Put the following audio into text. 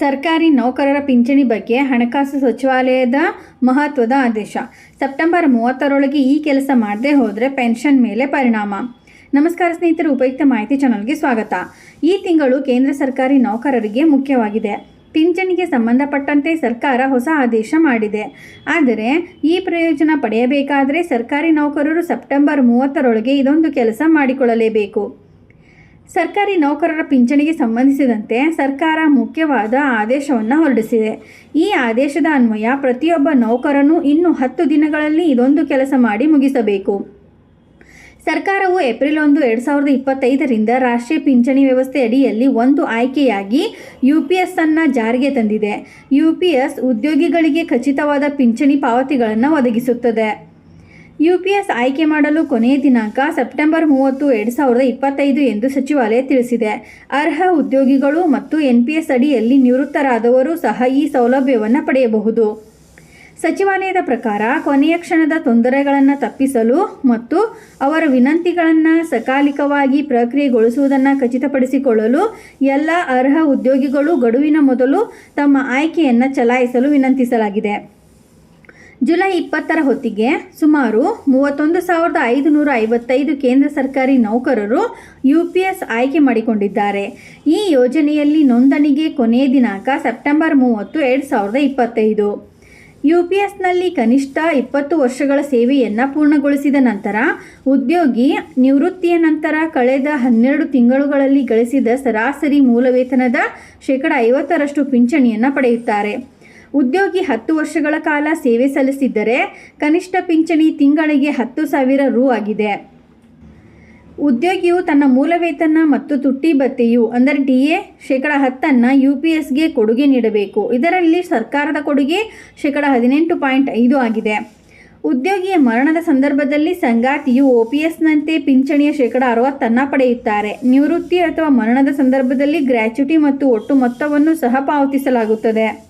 ಸರ್ಕಾರಿ ನೌಕರರ ಪಿಂಚಣಿ ಬಗ್ಗೆ ಹಣಕಾಸು ಸಚಿವಾಲಯದ ಮಹತ್ವದ ಆದೇಶ. ಸೆಪ್ಟೆಂಬರ್ ಮೂವತ್ತರೊಳಗೆ ಈ ಕೆಲಸ ಮಾಡದೆ ಹೋದರೆ ಪೆನ್ಷನ್ ಮೇಲೆ ಪರಿಣಾಮ. ನಮಸ್ಕಾರ ಸ್ನೇಹಿತರು, ಉಪಯುಕ್ತ ಮಾಹಿತಿ ಚಾನಲ್ಗೆ ಸ್ವಾಗತ. ಈ ತಿಂಗಳು ಕೇಂದ್ರ ಸರ್ಕಾರಿ ನೌಕರರಿಗೆ ಮುಖ್ಯವಾಗಿದೆ. ಪಿಂಚಣಿಗೆ ಸಂಬಂಧಪಟ್ಟಂತೆ ಸರ್ಕಾರ ಹೊಸ ಆದೇಶ ಮಾಡಿದೆ. ಆದರೆ ಈ ಪ್ರಯೋಜನ ಪಡೆಯಬೇಕಾದರೆ ಸರ್ಕಾರಿ ನೌಕರರು ಸೆಪ್ಟೆಂಬರ್ ಮೂವತ್ತರೊಳಗೆ ಇದೊಂದು ಕೆಲಸ ಮಾಡಿಕೊಳ್ಳಲೇಬೇಕು. ಸರ್ಕಾರಿ ನೌಕರರ ಪಿಂಚಣಿಗೆ ಸಂಬಂಧಿಸಿದಂತೆ ಸರ್ಕಾರ ಮುಖ್ಯವಾದ ಆದೇಶವನ್ನು ಹೊರಡಿಸಿದೆ. ಈ ಆದೇಶದ ಅನ್ವಯ ಪ್ರತಿಯೊಬ್ಬ ನೌಕರನು ಇನ್ನು ಹತ್ತು ದಿನಗಳಲ್ಲಿ ಇದೊಂದು ಕೆಲಸ ಮಾಡಿ ಮುಗಿಸಬೇಕು. ಸರ್ಕಾರವು ಏಪ್ರಿಲ್ ಒಂದು, ಎರಡು ಸಾವಿರದ ಇಪ್ಪತ್ತೈದರಿಂದ ರಾಷ್ಟ್ರೀಯ ಪಿಂಚಣಿ ವ್ಯವಸ್ಥೆ ಅಡಿಯಲ್ಲಿ ಒಂದು ಆಯ್ಕೆಯಾಗಿ ಯು ಪಿ ಎಸ್ ಅನ್ನು ಜಾರಿಗೆ ತಂದಿದೆ. ಯು ಪಿ ಎಸ್ ಉದ್ಯೋಗಿಗಳಿಗೆ ಖಚಿತವಾದ ಪಿಂಚಣಿ ಪಾವತಿಗಳನ್ನು ಒದಗಿಸುತ್ತದೆ. ಯು ಪಿ ಎಸ್ ಆಯ್ಕೆ ಮಾಡಲು ಕೊನೆಯ ದಿನಾಂಕ ಸೆಪ್ಟೆಂಬರ್ ಮೂವತ್ತು, ಎರಡು ಸಾವಿರದ ಇಪ್ಪತ್ತೈದು ಎಂದು ಸಚಿವಾಲಯ ತಿಳಿಸಿದೆ. ಅರ್ಹ ಉದ್ಯೋಗಿಗಳು ಮತ್ತು ಎನ್ ಪಿ ಎಸ್ ಅಡಿಯಲ್ಲಿ ನಿವೃತ್ತರಾದವರು ಸಹ ಈ ಸೌಲಭ್ಯವನ್ನು ಪಡೆಯಬಹುದು. ಸಚಿವಾಲಯದ ಪ್ರಕಾರ ಕೊನೆಯ ಕ್ಷಣದ ತೊಂದರೆಗಳನ್ನು ತಪ್ಪಿಸಲು ಮತ್ತು ಅವರ ವಿನಂತಿಗಳನ್ನು ಸಕಾಲಿಕವಾಗಿ ಪ್ರಕ್ರಿಯೆಗೊಳಿಸುವುದನ್ನು ಖಚಿತಪಡಿಸಿಕೊಳ್ಳಲು ಎಲ್ಲ ಅರ್ಹ ಉದ್ಯೋಗಿಗಳು ಗಡುವಿನ ಮೊದಲು ತಮ್ಮ ಆಯ್ಕೆಯನ್ನು ಚಲಾಯಿಸಲು ವಿನಂತಿಸಲಾಗಿದೆ. ಜುಲೈ ಇಪ್ಪತ್ತರ ಹೊತ್ತಿಗೆ ಸುಮಾರು ಮೂವತ್ತೊಂದು ಸಾವಿರದ ಐದುನೂರ ಐವತ್ತೈದು ಕೇಂದ್ರ ಸರ್ಕಾರಿ ನೌಕರರು ಯು ಪಿ ಎಸ್ ಆಯ್ಕೆ ಮಾಡಿಕೊಂಡಿದ್ದಾರೆ. ಈ ಯೋಜನೆಯಲ್ಲಿ ನೋಂದಣಿಗೆ ಕೊನೆಯ ದಿನಾಂಕ ಸೆಪ್ಟೆಂಬರ್ ಮೂವತ್ತು, ಎರಡು ಸಾವಿರದ ಇಪ್ಪತ್ತೈದು. ಯು ಪಿ ಎಸ್ನಲ್ಲಿ ಕನಿಷ್ಠ ಇಪ್ಪತ್ತು ವರ್ಷಗಳ ಸೇವೆಯನ್ನು ಪೂರ್ಣಗೊಳಿಸಿದ ನಂತರ ಉದ್ಯೋಗಿ ನಿವೃತ್ತಿಯ ನಂತರ ಕಳೆದ ಹನ್ನೆರಡು ತಿಂಗಳುಗಳಲ್ಲಿ ಗಳಿಸಿದ ಸರಾಸರಿ ಮೂಲ ವೇತನದ ಶೇಕಡ ಐವತ್ತರಷ್ಟು ಪಿಂಚಣಿಯನ್ನು ಪಡೆಯುತ್ತಾರೆ. ಉದ್ಯೋಗಿ ಹತ್ತು ವರ್ಷಗಳ ಕಾಲ ಸೇವೆ ಸಲ್ಲಿಸಿದ್ದರೆ ಕನಿಷ್ಠ ಪಿಂಚಣಿ ತಿಂಗಳಿಗೆ ಹತ್ತು ಸಾವಿರ ರು ಆಗಿದೆ. ಉದ್ಯೋಗಿಯು ತನ್ನ ಮೂಲ ವೇತನ ಮತ್ತು ತುಟ್ಟಿ ಭತ್ತೆಯು ಅಂದರೆ ಡಿ ಎ ಶೇಕಡ ಹತ್ತನ್ನು ಯು ಪಿ ಎಸ್ಗೆ ಕೊಡುಗೆ ನೀಡಬೇಕು. ಇದರಲ್ಲಿ ಸರ್ಕಾರದ ಕೊಡುಗೆ ಶೇಕಡ ಹದಿನೆಂಟು ಪಾಯಿಂಟ್ ಐದು ಆಗಿದೆ. ಉದ್ಯೋಗಿಯ ಮರಣದ ಸಂದರ್ಭದಲ್ಲಿ ಸಂಗಾತಿಯು ಒ ಪಿ ಎಸ್ನಂತೆ ಪಿಂಚಣಿಯ ಶೇಕಡ ಅರವತ್ತನ್ನು ಪಡೆಯುತ್ತಾರೆ. ನಿವೃತ್ತಿ ಅಥವಾ ಮರಣದ ಸಂದರ್ಭದಲ್ಲಿ ಗ್ರ್ಯಾಚ್ಯುಟಿ ಮತ್ತು ಒಟ್ಟು ಮೊತ್ತವನ್ನು ಸಹ ಪಾವತಿಸಲಾಗುತ್ತದೆ.